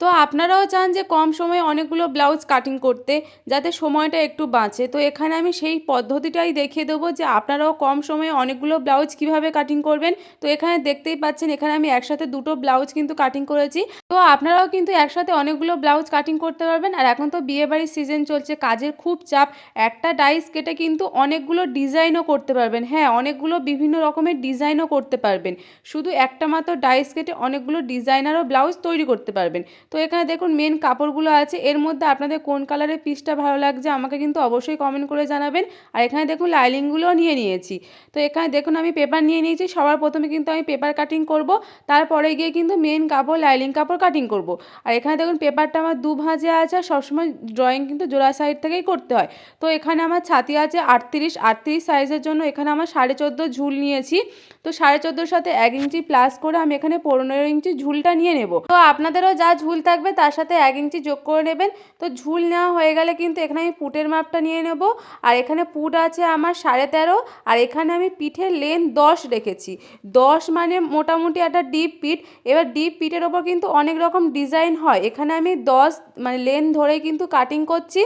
তো আপনারাও চান যে কম সময়ে অনেকগুলো ব্লাউজ কাটিং করতে, যাতে সময়টা একটু বাঁচে। তো এখানে আমি সেই পদ্ধতিটাই দেখিয়ে দেবো যে আপনারাও কম সময়ে অনেকগুলো ব্লাউজ কীভাবে কাটিং করবেন। তো এখানে দেখতেই পাচ্ছেন, এখানে আমি একসাথে দুটো ব্লাউজ কিন্তু কাটিং করেছি। তো আপনারাও কিন্তু একসাথে অনেকগুলো ব্লাউজ কাটিং করতে পারবেন। আর এখন তো বিয়েবাড়ির সিজন চলছে, কাজের খুব চাপ। একটা ডাইস কেটে কিন্তু অনেকগুলো ডিজাইনও করতে পারবেন। হ্যাঁ অনেকগুলো বিভিন্ন রকমের ডিজাইনও করতে পারবেন। শুধু একটা মাত্র ডাইস কেটে অনেকগুলো ডিজাইনারও ব্লাউজ তৈরি করতে পারবেন। তো এখানে দেখুন মেন কাপড়গুলো আছে। এর মধ্যে আপনাদের কোন কালারের পিসটা ভালো লাগছে আমাকে কিন্তু অবশ্যই কমেন্ট করে জানাবেন। আর এখানে দেখুন লাইলিংগুলোও নিয়ে নিয়েছি। তো এখানে দেখুন আমি পেপার নিয়ে নিয়েছি। সবার প্রথমে কিন্তু আমি পেপার কাটিং করব। তারপরে গিয়ে কিন্তু মেন কাপড় লাইলিং কাপড় কাটিং করব। আর এখানে দেখুন পেপারটা আমার দু ভাঁজে আছে আর সবসময় ড্রয়িং কিন্তু জোড়া সাইড থেকেই করতে হয়। তো এখানে আমার ছাতি আছে আটত্রিশ আটত্রিশ সাইজের জন্য এখানে আমার সাড়ে চোদ্দ ঝুল নিয়েছি। তো সাড়ে চোদ্দোর সাথে এক ইঞ্চি প্লাস করে আমি এখানে পনেরো ইঞ্চি ঝুলটা নিয়ে নেব। তো আপনাদেরও যা ঝুল থাকবে, তার সাথে এক ইঞ্চি যোগ করে নেবেন। তো ঝুল নেওয়া হয়ে গেলে কিন্তু এখানে আমি পুটের মাপটা নিয়ে নেব। আর এখানে পুট আছে আমার সাড়ে তেরো, আর এখানে আমি পিঠের লেন দশ রেখেছি। দশ মানে মোটামুটি একটা ডিপ পিঠ। এবার ডিপ পিঠের ওপর কিন্তু অনেক রকম ডিজাইন হয়। এখানে আমি দশ মানে লেন ধরেই কিন্তু কাটিং করছি।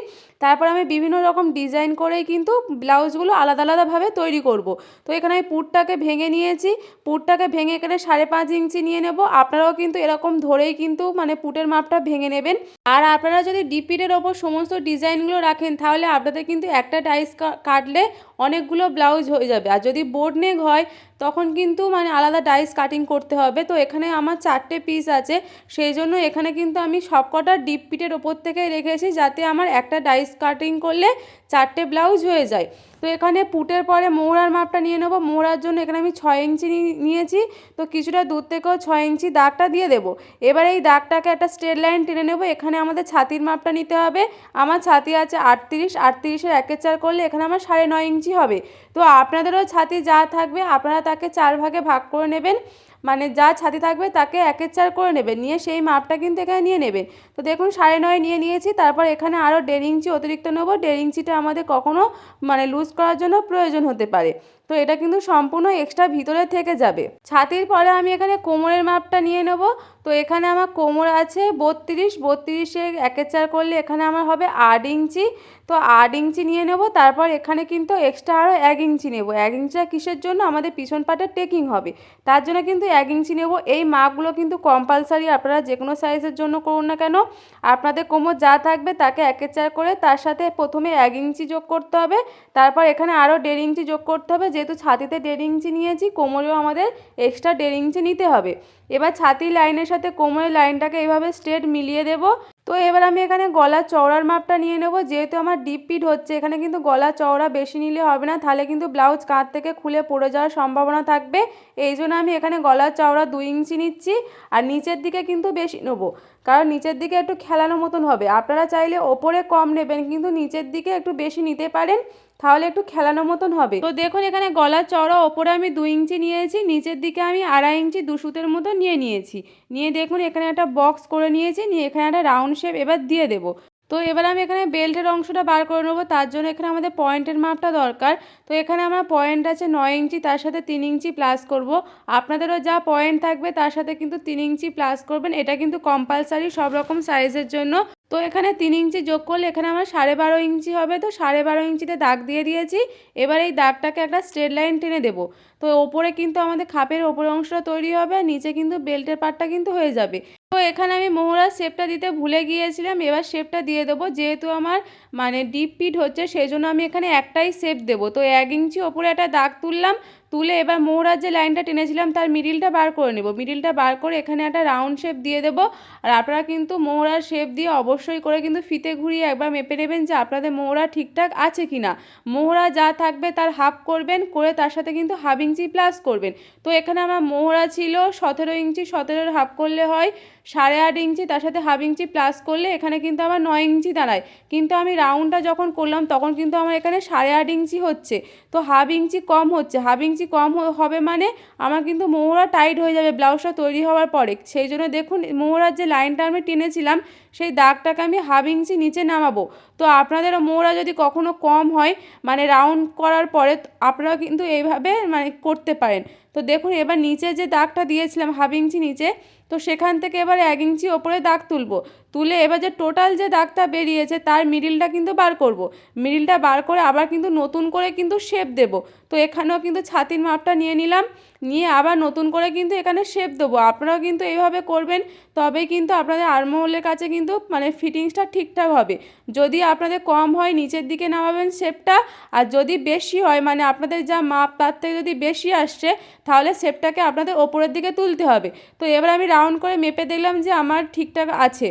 তারপর আমি বিভিন্ন রকম ডিজাইন করেই কিন্তু ব্লাউজগুলো আলাদা আলাদাভাবে তৈরি করব। তো এখানে আমি পুটটাকে ভেঙে নিয়েছি। পুটটাকে ভেঙে এখানে সাড়ে পাঁচ ইঞ্চি নিয়ে নেব। আপনারাও কিন্তু এরকম ধরেই কিন্তু মানে পুটের মাপটা ভেঙে নেবেন। আর আপনারা যদি ডিপিটের ওপর সমস্ত ডিজাইনগুলো রাখেন, তাহলে আপনাদের কিন্তু একটা ডাইস কাটলে অনেকগুলো ব্লাউজ হয়ে যাবে। আর যদি বোর্ড নেক হয়, তখন কিন্তু মানে আলাদা ডাইস কাটিং করতে হবে। তো এখানে আমার চারটে পিস আছে। সেই জন্য এখানে কিন্তু আমি সবকটা ডিপ পিটের ওপর থেকে রেখেছি, যাতে আমার একটা ডাইস কাটিং করলে চারটে ব্লাউজ হয়ে যায়। তো এখানে পুটের পরে মোহরার মাপটা নিয়ে নেব। মোহরার জন্য এখানে আমি ছয় ইঞ্চি নিয়েছি। তো কিছুটা দূর থেকেও ছয় ইঞ্চি দাগটা দিয়ে দেবো। এবার এই দাগটাকে একটা স্ট্রেট লাইন টেনে নেব। এখানে আমাদের ছাতির মাপটা নিতে হবে। আমার ছাতি আছে আটত্রিশ। আটত্রিশের একের চার করলে এখানে আমার সাড়ে নয় ইঞ্চি হবে। তো আপনাদেরও ছাতি যা থাকবে, আপনারা তাকে চার ভাগে ভাগ করে নেবেন। মানে যা ছাতি থাকবে তাকে একের চার করে নেবেন। নিয়ে সেই মাপটা কিন্তু এখানে নিয়ে নেবেন। তো দেখুন, সাড়ে নয় নিয়ে নিয়েছি। তারপর এখানে আরও দেড় ইঞ্চি অতিরিক্ত নেব। দেড় ইঞ্চিটা আমাদের কখনও মানে লুজ করার জন্য প্রয়োজন হতে পারে। তো এটা কিন্তু সম্পূর্ণ এক্সট্রা ভিতরে থেকে যাবে। ছাতির পরে আমি এখানে কোমরের মাপটা নিয়ে নেব। তো এখানে আমার কোমর আছে বত্রিশ, বত্রিশে একের চার করলে এখানে আমার হবে আট ইঞ্চি। তো আট ইঞ্চি নিয়ে নেব, তারপর এখানে কিন্তু এক্সট্রা আরও এক ইঞ্চি নেব। এক ইঞ্চিটা কিসের জন্য? আমাদের পিছন পাটে টেকিং হবে। তার জন্য কিন্তু এক ইঞ্চি নেব। এই মাপগুলো কিন্তু কম্পালসারি আপনারা যে কোনো সাইজের জন্য করুন না কেন। আপনাদের কোমর যা থাকবে তাকে একের চার করে তার সাথে প্রথমে এক ইঞ্চি যোগ করতে হবে। তারপর এখানে আরও দেড় ইঞ্চি যোগ করতে হবে যেহেতু ছাতিতে দেড় ইঞ্চি নিয়েছি, কোমরেও আমাদের এক্সট্রা দেড় ইঞ্চি নিতে হবে। এবার ছাতির লাইনের সাথে কোমরের লাইনটাকে এভাবে স্ট্রেট মিলিয়ে দেবো। তো এবার আমি এখানে গলা চওড়ার মাপটা নিয়ে নেব। যেহেতু আমার ডিপ পিট হচ্ছে, এখানে কিন্তু গলা চওড়া বেশি নিলে হবে না। তাহলে কিন্তু ব্লাউজ কাঁধ থেকে খুলে পড়ে যাওয়ার সম্ভাবনা থাকবে। এই জন্য আমি এখানে গলা চওড়া দুই ইঞ্চি নিচ্ছি আর নিচের দিকে কিন্তু বেশি নেব। কারণ নিচের দিকে একটু খেলানো মতন হবে। আপনারা চাইলে ওপরে কম নেবেন, কিন্তু নিচের দিকে একটু বেশি নিতে পারেন। তাহলে একটু খেলানো মতন হবে। তো দেখুন, এখানে গলার চড়া ওপরে আমি দুই ইঞ্চি নিয়েছি, নিচের দিকে আমি আড়াই ইঞ্চি দুশুতের মতো নিয়ে নিয়েছি। নিয়ে দেখুন, এখানে একটা বক্স করে নিয়েছি, নিয়ে এখানে একটা রাউন্ড শেপ এবার দিয়ে দেবো। তো এবার আমি এখানে বেল্টের অংশটা বার করে নেব, তার জন্য এখানে আমাদের পয়েন্টের মাপটা দরকার। তো এখানে আমার পয়েন্ট আছে নয় ইঞ্চি, তার সাথে তিন ইঞ্চি প্লাস করব। আপনাদেরও যা পয়েন্ট থাকবে, তার সাথে কিন্তু তিন ইঞ্চি প্লাস করবেন, এটা কিন্তু কম্পালসারি সব রকম সাইজের জন্য। তো এখানে তিন ইঞ্চি যোগ করলে এখানে আমার সাড়ে বারো ইঞ্চি হবে। তো সাড়ে বারো ইঞ্চিতে দাগ দিয়ে দিয়েছি। এবার এই দাগটাকে একটা স্ট্রেট লাইন টেনে দেবো। তো ওপরে কিন্তু আমাদের খাপের ওপরের অংশটা তৈরি হবে, নিচে কিন্তু বেল্টের পার্টটা কিন্তু হয়ে যাবে। তো এখানে আমি মোহরার শেপটা দিতে ভুলে গিয়েছিলাম। এবার শেপটা দিয়ে দেবো। যেহেতু আমার মানে ডিপ পিট হচ্ছে সেই জন্য আমি এখানে একটাই শেপ দেবো। তো এক ইঞ্চি ওপরে একটা দাগ তুললাম। তুলে এবার মোহরার যে লাইনটা টেনেছিলাম, তার মিডিলটা বার করে নেব। মিডিলটা বার করে এখানে একটা রাউন্ড শেপ দিয়ে দেবো। আর আপনারা কিন্তু মোহরার শেপ দিয়ে অবশ্যই করে কিন্তু ফিতে ঘুরিয়ে একবার মেপে নেবেন যে আপনাদের মোহরা ঠিকঠাক আছে কি না মোহরা যা থাকবে তার হাফ করবেন, করে তার সাথে কিন্তু হাফ ইঞ্চি প্লাস করবেন। তো এখানে আমার মোহরা ছিল সতেরো ইঞ্চি, সতেরোর হাফ করলে হয় সাড়ে আট ইঞ্চি, তার সাথে হাফ ইঞ্চি প্লাস করলে এখানে কিন্তু আমার নয় ইঞ্চি দাঁড়ায়। কিন্তু আমি রাউন্ডটা যখন করলাম, তখন কিন্তু আমার এখানে সাড়ে আট ইঞ্চি হচ্ছে। তো হাফ ইঞ্চি কম হচ্ছে। হাফ ইঞ্চি কম হবে মানে আমার কিন্তু মোহরা টাইট হয়ে যাবে ব্লাউজটা তৈরি হওয়ার পরে। সেই জন্য দেখুন, মোহরার যে লাইনটা আমি টেনেছিলাম, সেই দাগটাকে আমি হাফ ইঞ্চি নিচে নামাবো। তো আপনাদেরও মোহরা যদি কখনো কম হয় মানে রাউন্ড করার পরে আপনারা কিন্তু এইভাবে মানে করতে পারেন। তো দেখুন, এবার নিচে যে দাগটা দিয়েছিলাম, হাফ ইঞ্চি নিচে, তো সেখান থেকে এবার এক ইঞ্চি ওপরে দাগ তুলব। তুলে এবার যে টোটাল যে দাগটা বেরিয়েছে, তার মিডিলটা কিন্তু বার করব। মিডিলটা বার করে আবার কিন্তু নতুন করে কিন্তু শেপ দেব। তো এখানেও কিন্তু ছাতির মাপটা নিয়ে নিলাম। নিয়ে আবার নতুন করে কিন্তু এখানে শেপ দেবো। আপনারাও কিন্তু এইভাবে করবেন তবে কিন্তু আপনাদের আরমহলের কাছে কিন্তু মানে ফিটিংসটা ঠিকঠাক হবে। যদি আপনাদের কম হয়, নিচের দিকে নামাবেন শেপটা আর যদি বেশি হয় মানে আপনাদের যা মাপ, তার থেকে যদি বেশি আসছে, তাহলে শেপটাকে আপনাদের ওপরের দিকে তুলতে হবে। তো এবার আমি রাউন্ড করে মেপে দেখলাম যে আমার ঠিকঠাক আছে।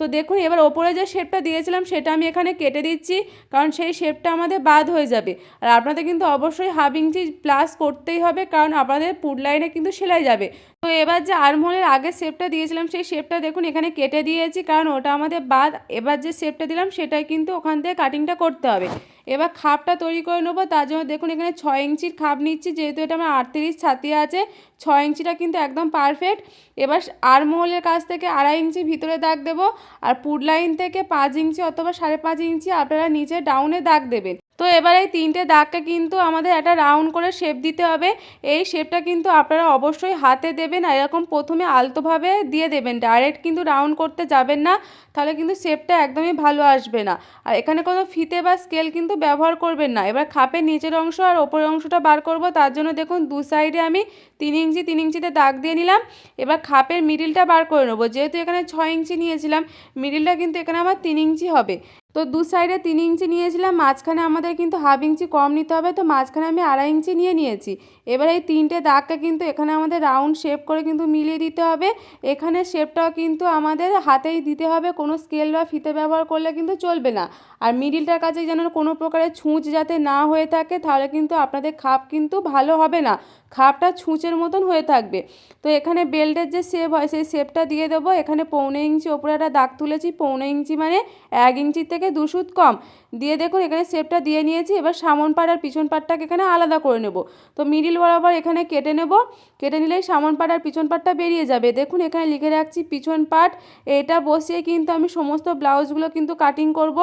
তো দেখুন, এবার ওপরে যে শেপটা দিয়েছিলাম, সেটা আমি এখানে কেটে দিচ্ছি, কারণ সেই শেপটা আমাদের বাদ হয়ে যাবে। আর আপনাদের কিন্তু অবশ্যই হাফ ইঞ্চি প্লাস করতেই হবে, কারণ আপনাদের পুড লাইনে কিন্তু সেলাই যাবে। তো এবার যে আর্মহোলের আগে শেপটা দিয়েছিলাম, সেই শেপটা দেখুন, এখানে কেটে দিয়েছি, কারণ ওটা আমাদের বাদ। এবার যে শেপটা দিলাম, সেটাই কিন্তু ওখান থেকে কাটিংটা করতে হবে। এবার খাপটা তৈরি করে নেব, তার জন্য দেখুন, এখানে ছয় ইঞ্চির খাপ নিচ্ছি, যেহেতু এটা আমার আটত্রিশ ছাতি আছে, ছয় ইঞ্চিটা কিন্তু একদম পারফেক্ট এবার আরমহলের কাছ থেকে আড়াই ইঞ্চি ভিতরে দাগ দেবো, আর পুড লাইন থেকে পাঁচ ইঞ্চি অথবা সাড়ে পাঁচ ইঞ্চি আপনারা নিচে ডাউনে দাগ দেবেন। তো এবার এই তিনটে দাগকে কিন্তু আমাদের একটা রাউন্ড করে শেপ দিতে হবে। এই শেপটা কিন্তু আপনারা অবশ্যই হাতে দেবেন আর এরকম প্রথমে আলতোভাবে দিয়ে দেবেন। ডাইরেক্ট কিন্তু রাউন্ড করতে যাবেন না, তাহলে কিন্তু শেপটা একদমই ভালো আসবে না। আর এখানে কোনো ফিতে বা স্কেল কিন্তু ব্যবহার করবেন না। এবার খাপের নিচের অংশ আর ওপরের অংশটা বার করব। তার জন্য দেখুন, দু সাইডে আমি তিন ইঞ্চি, তিন ইঞ্চিতে দাগ দিয়ে নিলাম। এবার খাপের মিডিলটা বার করে নেব। যেহেতু এখানে ছয় ইঞ্চি নিয়েছিলাম মিডিলটা কিন্তু এখানে আমার তিন ইঞ্চি হবে। তো দু সাইডে তিন ইঞ্চি নিয়েছিলাম, মাঝখানে আমাদের কিন্তু হাফ ইঞ্চি কম নিতে হবে, তো মাঝখানে আমি আড়াই ইঞ্চি নিয়ে নিয়েছি। এবার এই তিনটে দাগটা কিন্তু এখানে আমাদের রাউন্ড শেপ করে কিন্তু মিলিয়ে দিতে হবে। এখানে শেপটাও কিন্তু আমাদের হাতেই দিতে হবে, কোনো স্কেল বা ফিতে ব্যবহার করলে কিন্তু চলবে না। আর মিডিলটার কাছে যেন কোনো প্রকারের ছুঁচ যাতে না হয়ে থাকে, তাহলে কিন্তু আপনাদের খাপ কিন্তু ভালো হবে না। খাপটা ছুঁচের মতন হয়ে থাকবে। তো এখানে বেল্টের যে শেপ হয়, সেই শেপটা দিয়ে দেবো। এখানে পৌনে ইঞ্চি, ওপরে একটা দাগ তুলেছি। পৌনে ইঞ্চি মানে এক ইঞ্চির থেকে দু সুত কম। দিয়ে দেখুন, এখানে শেপটা দিয়ে নিয়েছি। এবার সামন পাট আর পিছন পাটটাকে এখানে আলাদা করে নেব। তো মিডিল বরাবর এখানে কেটে নেব। কেটে নিলেই সামন পাট আর পিছন পাটটা বেরিয়ে যাবে। দেখুন, এখানে লিখে রাখছি পিছন পাট এটা বসিয়ে কিন্তু আমি সমস্ত ব্লাউজগুলো কিন্তু কাটিং করব।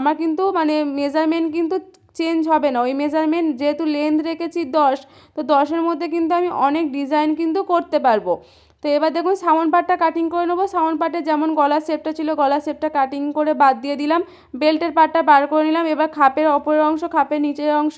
আমার কিন্তু মানে মেজারমেন্ট কিন্তু চেঞ্জ হবে না। ওই মেজারমেন্ট যেহেতু লেন্থ রেখেছি দশ, তো দশের মধ্যে কিন্তু আমি অনেক ডিজাইন কিন্তু করতে পারব। তো এবার দেখুন সামন পাটটা কাটিং করে নেব। সামন পাটের যেমন গলার শেপটা ছিল, গলার শেপটা কাটিং করে বাদ দিয়ে দিলাম। বেল্টের পাটটা বার করে নিলাম। এবার খাপের ওপরের অংশ, খাপের নিচের অংশ।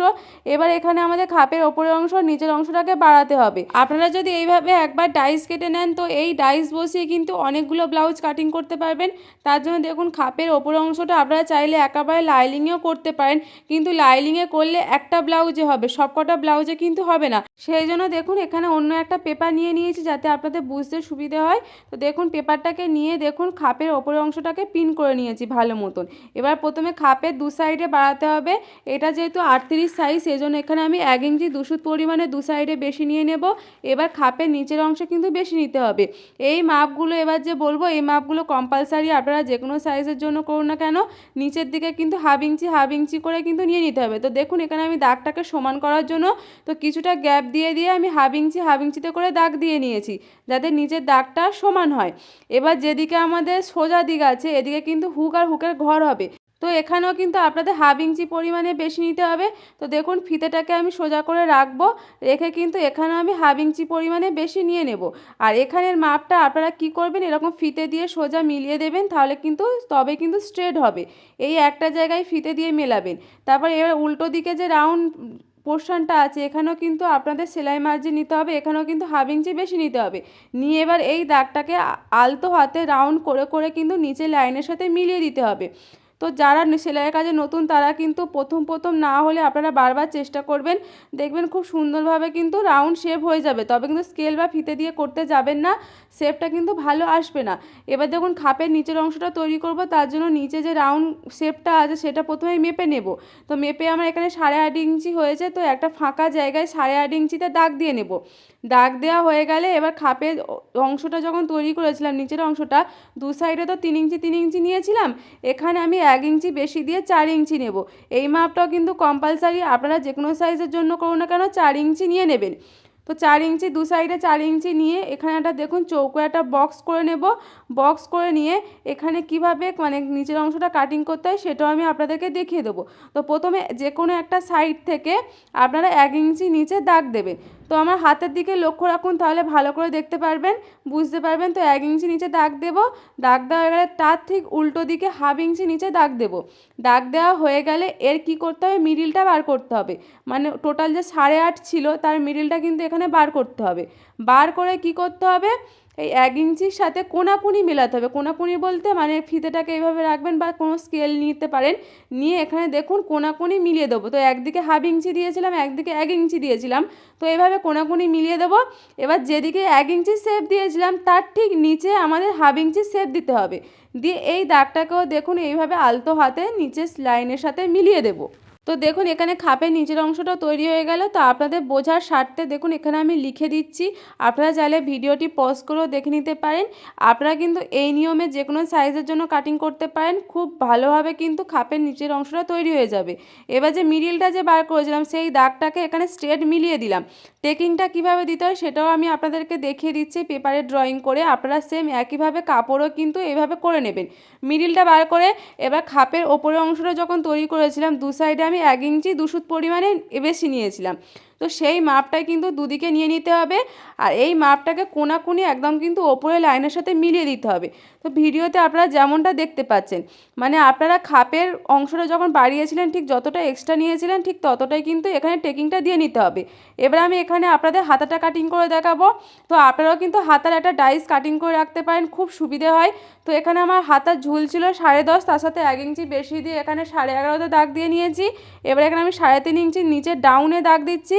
এবার এখানে আমাদের খাপের ওপরের অংশ, নিচের অংশটাকে বাড়াতে হবে। আপনারা যদি এইভাবে একবার ডাইস কেটে নেন, তো এই ডাইস বসিয়ে কিন্তু অনেকগুলো ব্লাউজ কাটিং করতে পারবেন। তার জন্য দেখুন খাপের ওপরের অংশটা আপনারা চাইলে একেবারে লাইলিংয়েও করতে পারেন। কিন্তু লাইলিংয়ে করলে একটা ব্লাউজে হবে, সবকটা ব্লাউজে কিন্তু হবে না। সেই জন্য দেখুন এখানে অন্য একটা পেপার নিয়ে নিয়েছি যাতে আপনাদের বুঝতে সুবিধে হয়। তো দেখুন, পেপারটাকে নিয়ে দেখুন, খাপের ওপরের অংশটাকে পিন করে নিয়েছি ভালো মতন। এবার প্রথমে খাপের দু সাইডে বাড়াতে হবে। এটা যেহেতু আটত্রিশ সাইজ সেই জন্য এখানে আমি এক ইঞ্চি দুশুত পরিমাণে দু সাইডে বেশি নিয়ে নেব। এবার খাপের নিচের অংশ কিন্তু বেশি নিতে হবে। এই মাপগুলো এবার যে বলব, এই মাপগুলো কম্পালসারি আপনারা যে কোনো সাইজের জন্য করুন না কেন, নিচের দিকে কিন্তু হাফ ইঞ্চি হাফ ইঞ্চি করে কিন্তু নিয়ে নিতে হবে। তো দেখুন, এখানে আমি দাগটাকে সমান করার জন্য তো কিছুটা গ্যাপ দিয়ে দিয়ে আমি হাফ ইঞ্চি, হাফ ইঞ্চিতে করে দাগ দিয়ে নিয়েছি। যাতে নিচের দাগটা সমান হয়। এবার যেদিকে আমাদের সোজা দিক আছে, এদিকে কিন্তু হুক আর হুকের ঘর হবে। তো এখানেও কিন্তু আপনাদের হাফ ইঞ্চি পরিমাণে বেশি নিতে হবে। তো দেখুন, ফিতেটাকে আমি সোজা করে রাখব, রেখে কিন্তু এখানেও আমি হাফ ইঞ্চি পরিমাণে বেশি নিয়ে নেব। আর এখানের মাপটা আপনারা কি করবেন, এরকম ফিতে দিয়ে সোজা মিলিয়ে দেবেন, তাহলে কিন্তু তবে কিন্তু স্ট্রেট হবে। এই একটা জায়গায় ফিতে দিয়ে মেলাবেন। তারপর এবার উল্টো দিকে যে রাউন্ড পোর্শনটা আছে, এখানেও কিন্তু আপনাদের সেলাই মার্জিন নিতে হবে, এখানেও কিন্তু হাফ ইঞ্চি বেশি নিতে হবে। নিয়ে এবার এই দাগটাকে আলতো হাতে রাউন্ড করে করে কিন্তু নিচে লাইনের সাথে মিলিয়ে দিতে হবে। তো যারা সেলাইয়ের কাজে নতুন, তারা কিন্তু প্রথম প্রথম না হলে আপনারা বারবার চেষ্টা করবেন। দেখবেন খুব সুন্দরভাবে কিন্তু রাউন্ড শেপ হয়ে যাবে। তবে কিন্তু স্কেল বা ফিতে দিয়ে করতে যাবেন না। শেপটা কিন্তু ভালো আসবে না। এবার দেখুন, খাপের নিচের অংশটা তৈরি করব, তার জন্য নিচে যে রাউন্ড শেপটা আছে, সেটা প্রথমে মেপে নেব। তো মেপে আমার এখানে সাড়ে আট ইঞ্চি হয়েছে, তো একটা ফাঁকা জায়গায় সাড়ে আট ইঞ্চিতে দাগ দিয়ে নেব। দাগ দেওয়া হয়ে গেলে এবার খাপের অংশটা যখন তৈরি করেছিলাম, নিচের অংশটা, দু সাইডে তো তিন ইঞ্চি তিন ইঞ্চি নিয়েছিলাম, এখানে আমি এক ইঞ্চি বেশি দিয়ে চার ইঞ্চি নেব। এই মাপটাও কিন্তু কম্পালসারি আপনারা যে কোনো সাইজের জন্য করুন না কেন, চার ইঞ্চি নিয়ে নেবেন। তো চার ইঞ্চি, দু সাইডে চার ইঞ্চি নিয়ে এখানে একটা দেখুন চৌকো, একটা বক্স করে নেব। বক্স করে নিয়ে এখানে কীভাবে মানে নিচের অংশটা কাটিং করতে হয় সেটাও আমি আপনাদেরকে দেখিয়ে দেবো। তো প্রথমে যে কোনো একটা সাইড থেকে আপনারা এক ইঞ্চি নিচে দাগ দেবেন। তো আমার হাতের দিকে লক্ষ্য রাখুন, তাহলে ভালো করে দেখতে পারবেন, বুঝতে পারবেন। তো এক ইঞ্চি নিচে দাগ দেব, দাগ দেওয়া হয়ে গেলে তার ঠিক উল্টো দিকে হাফ ইঞ্চি নিচে দাগ দেব। দাগ দেওয়া হয়ে গেলে এর কি করতে হবে? মিডিলটা বার করতে হবে। মানে টোটাল যে সাড়ে আট ছিল, তার মিডিলটা কিন্তু এখানে বার করতে হবে। বার করে কি করতে হবে? এই এক ইঞ্চির সাথে কোনাকুনি মেলাতে হবে। কোনাকুনি বলতে মানে ফিতেটাকে এইভাবে রাখবেন বা কোনো স্কেল নিতে পারেন। নিয়ে এখানে দেখুন কোনাকুনি মিলিয়ে দেবো। তো একদিকে হাফ ইঞ্চি দিয়েছিলাম, একদিকে এক ইঞ্চি দিয়েছিলাম। তো এইভাবে কোনাকুনি মিলিয়ে দেবো। এবার যেদিকে এক ইঞ্চি শেপ দিয়েছিলাম, তার ঠিক নিচে আমাদের হাফ ইঞ্চি শেপ দিতে হবে। দিয়ে এই দাগটাকেও দেখুন এইভাবে আলতো হাতে নিচে লাইনের সাথে মিলিয়ে দেবো। তো দেখুন, এখানে খাপের নিচের অংশটা তৈরি হয়ে গেল। তো আপনাদের বোঝার স্বার্থে দেখুন, এখানে আমি লিখে দিচ্ছি। আপনারা চাইলে ভিডিওটি পজ করেও দেখে নিতে পারেন। আপনারা কিন্তু এই নিয়মে যে কোনো সাইজের জন্য কাটিং করতে পারেন। খুব ভালোভাবে কিন্তু খাপের নিচের অংশটা তৈরি হয়ে যাবে। এবার যে মিডিলটা যে বার করেছিলাম, সেই দাগটাকে এখানে স্ট্রেট মিলিয়ে দিলাম। টেকিংটা কীভাবে দিতে হয়, সেটাও আমি আপনাদেরকে দেখিয়ে দিচ্ছি পেপারে ড্রয়িং করে। আপনারা সেম একইভাবে কাপড়ও কিন্তু এইভাবে করে নেবেন। মিডিলটা বার করে, এবার খাপের ওপরের অংশটা যখন তৈরি করেছিলাম, দু সাইডে আমি এক ইঞ্চি দুশুত পরিমাণে বেশি নিয়েছিলাম। তো সেই মাপটাই কিন্তু দুদিকে নিয়ে নিতে হবে। আর এই মাপটাকে কোনাকুনি একদম কিন্তু ওপরে লাইনের সাথে মিলিয়ে দিতে হবে। তো ভিডিওতে আপনারা যেমনটা দেখতে পাচ্ছেন মানে আপনারা খাপের অংশটা যখন বাড়িয়েছিলেন, ঠিক যতটা এক্সট্রা নিয়েছিলেন, ঠিক ততটাই কিন্তু এখানে টেকিংটা দিয়ে নিতে হবে। এবার আমি এখানে আপনাদের হাতাটা কাটিং করে দেখাবো। তো আপনারাও কিন্তু হাতার একটা ডাইস কাটিং করে রাখতে পারেন, খুব সুবিধে হয়। তো এখানে আমার হাতার ঝুল ছিল সাড়ে দশ, তার সাথে এক ইঞ্চি বেশি দিয়ে এখানে সাড়ে এগারোতে দাগ দিয়ে নিয়েছি। এবার এখানে আমি সাড়ে তিন ইঞ্চি নিচে ডাউনে দাগ দিচ্ছি।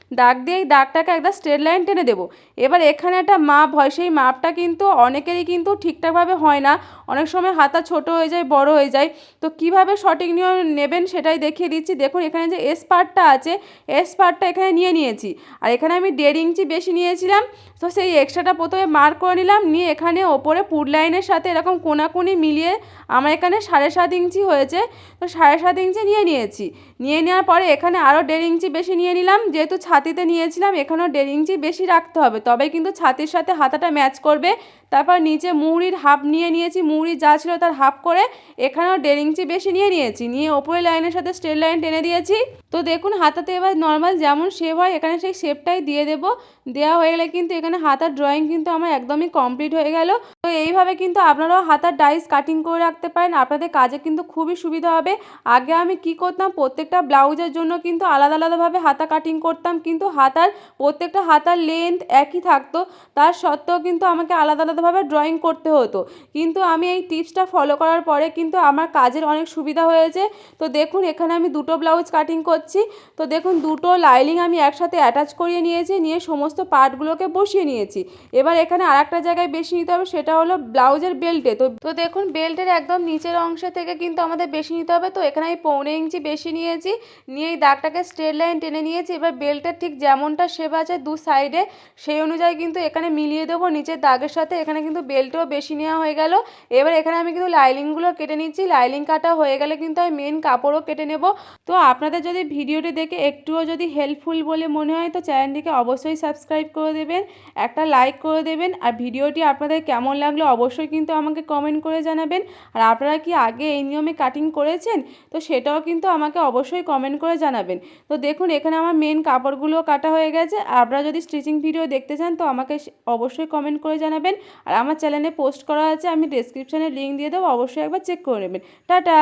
দাগ দিয়ে এই দাগটাকে একটা স্ট্রেট লাইন টেনে দেবো। এবার এখানে একটা মাপ হয়, সেই মাপটা কিন্তু অনেকেরই কিন্তু ঠিকঠাকভাবে হয় না। অনেক সময় হাতা ছোট হয়ে যায়, বড় হয়ে যায়। তো কীভাবে সঠিক নিয়ম নেবেন সেটাই দেখিয়ে দিচ্ছি। দেখুন, এখানে যে এস পার্টটা আছে এস পার্টটা এখানে নিয়ে নিয়েছি। আর এখানে আমি দেড় ইঞ্চি বেশি নিয়েছিলাম। তো সেই এক্সট্রাটা প্রথমে মার্ক করে নিলাম। নিয়ে এখানে ওপরে পুড লাইনের সাথে এরকম কোনাকুনি মিলিয়ে আমার এখানে সাড়ে সাত ইঞ্চি হয়েছে। তো সাড়ে সাত ইঞ্চি নিয়ে নিয়েছি। নিয়ে নেওয়ার পরে এখানে আরও দেড় ইঞ্চি বেশি নিয়ে নিলাম। যেহেতু ছাতিতে নিয়েছিলাম, এখানেও দেড় ইঞ্চি বেশি রাখতে হবে। তবে কিন্তু ছাতির সাথে হাতাটা ম্যাচ করবে। তারপর নিচে মুড়ির হাফ নিয়ে নিয়েছি, মুড়ি যা ছিল তার হাফ করে এখানেও দেড় ইঞ্চি বেশি নিয়ে নিয়েছি। নিয়ে ওপরে লাইনের সাথে স্ট্রেট লাইন টেনে দিয়েছি। তো দেখুন, হাতাতে এবার নর্মাল যেমন শেপ হয়, এখানে সেই শেপটাই দিয়ে দেবো। দেওয়া হয়ে গেলে কিন্তু এখানে হাতার ড্রয়িং কিন্তু আমার একদমই কমপ্লিট হয়ে গেল। তো এইভাবে কিন্তু আপনারাও হাতার ডাইস কাটিং করে রাখতে পারেন। আপনাদের কাজে কিন্তু খুবই সুবিধা হবে। আগে আমি কি করতাম, প্রত্যেকটা ব্লাউজের জন্য কিন্তু আলাদা, আলাদাভাবে হাতা কাটিং করতাম। কিন্তু হাতার, প্রত্যেকটা হাতার লেন্থ একই থাকতো। তার সত্ত্বেও কিন্তু আমাকে আলাদা আলাদাভাবে ড্রয়িং করতে হতো। কিন্তু আমি এই টিপসটা ফলো করার পরে কিন্তু আমার কাজের অনেক সুবিধা হয়েছে। তো দেখুন, এখানে আমি দুটো ব্লাউজ কাটিং করছি। তো দেখুন, দুটো লাইলিং আমি একসাথে অ্যাটাচ করিয়ে নিয়েছি, নিয়ে সমস্ত পার্টগুলোকে বসিয়ে নিয়েছি। এবার এখানে আর একটা জায়গায় বেশি নিতে হবে, সেটা হলো ব্লাউজের বেল্টে তো তো দেখুন বেল্টের একদম নিচের অংশ থেকে কিন্তু আমাদের বেশি নিতে হবে। তো এখানে আমি পৌনে ইঞ্চি বেশি নিয়েছি, নিয়ে এই দাগটাকে স্ট্রেট লাইন টেনে নিয়েছি। এবার বেল্টের ঠিক যেমনটা শেপ আছে দু সাইডে সেই অনুযায়ী কিন্তু এখানে মিলিয়ে দেবো। নিচের দাগের সাথে এখানে কিন্তু বেল্টও বেশি নেওয়া হয়ে গেল। এবার এখানে আমি কিন্তু লাইলিংগুলো কেটে নিচ্ছি। লাইলিং কাটা হয়ে গেলে কিন্তু আমি মেন কাপড়ও কেটে নেব। তো আপনাদের যদি ভিডিওটি দেখে একটুও যদি হেল্পফুল বলে মনে হয়, তো চ্যানেলটিকে অবশ্যই সাবস্ক্রাইব করে দেবেন, একটা লাইক করে দেবেন। আর ভিডিওটি আপনাদের কেমন লাগল অবশ্যই কিন্তু আমাকে কমেন্ট করে জানাবেন। আর আপনারা কি আগে এই নিয়মে কাটিং করেছেন? তো সেটাও কিন্তু আমাকে অবশ্যই কমেন্ট করে জানাবেন। তো দেখুন, এখানে আমার মেন কাপড়গুলো কাটা হয়ে গেছে। আপনারা যদি স্টিচিং ভিডিও দেখতে চান, তো আমাকে অবশ্যই কমেন্ট করে জানাবেন। আর আমার চ্যানেলে পোস্ট করা আছে, আমি ডেসক্রিপশানে লিঙ্ক দিয়ে দেবো, অবশ্যই একবার চেক করে নেবেন। টাটা!